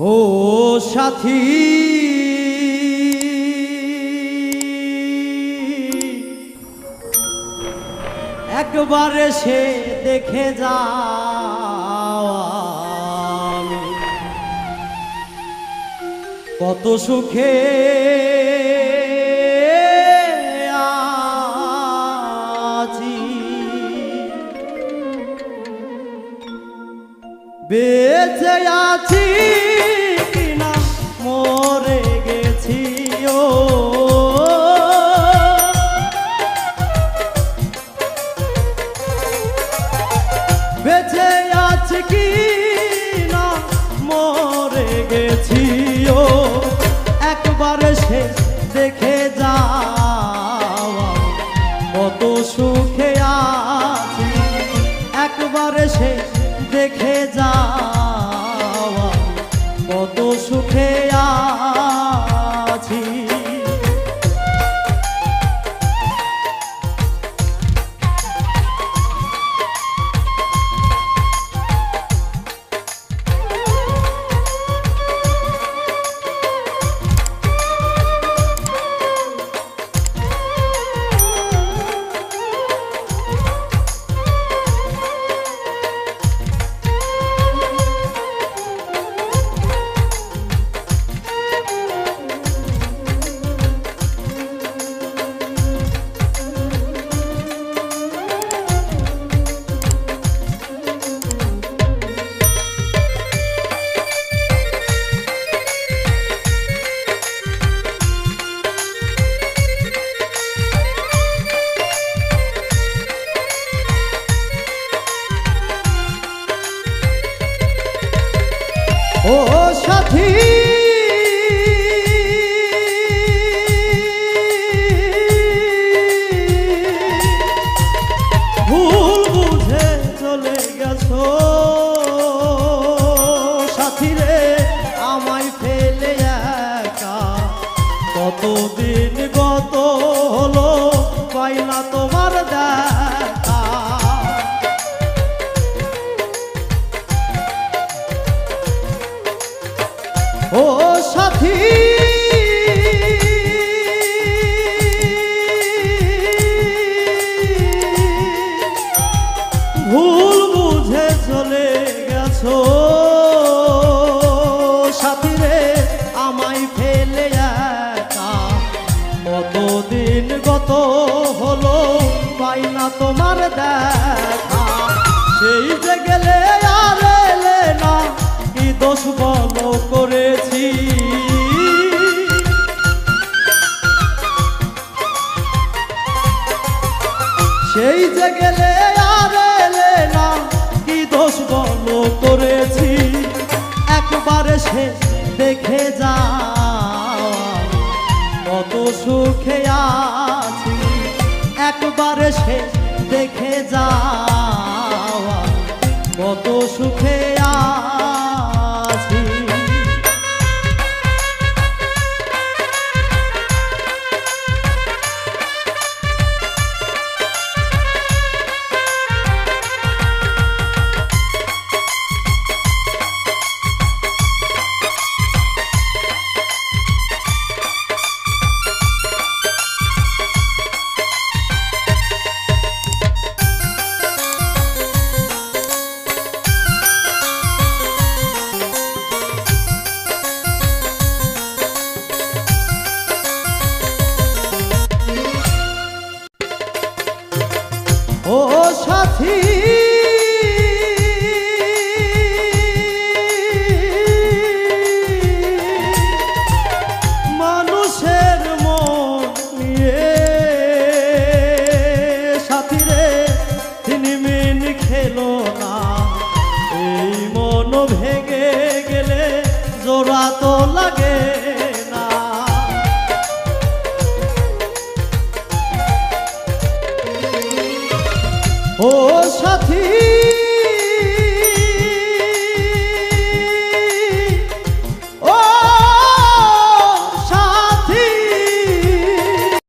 ও সাথী। একবারে সে দেখে আমি। কত সুখে বেঁচে আছি কিনা? মরে গেছি, ও। বেঁচে আছি কি না মরে গেছি, ও। একবার সে দেখে যাও। কত সুখে আছি। একবার সে দেখে যাওয়া কত ও সাথী। ভুল বুঝে চলে গেছো। সাথী রে আমায় ফেলে একা। কতদিন ও সাথী। ভুল বুঝে চলে গেছো। সাথী রে, আমায় ফেলে একা। কতদিন গত হলো, পাই না তোমার দেখা। সেই যে গেলে আর না, কি দোষ বলো গেলে আর এলে না। কি দোষ বল করেছি একবারে সে দেখে যা কত সুখে আছি। একবারে সে দেখে যা কত সুখে আছি। সাথী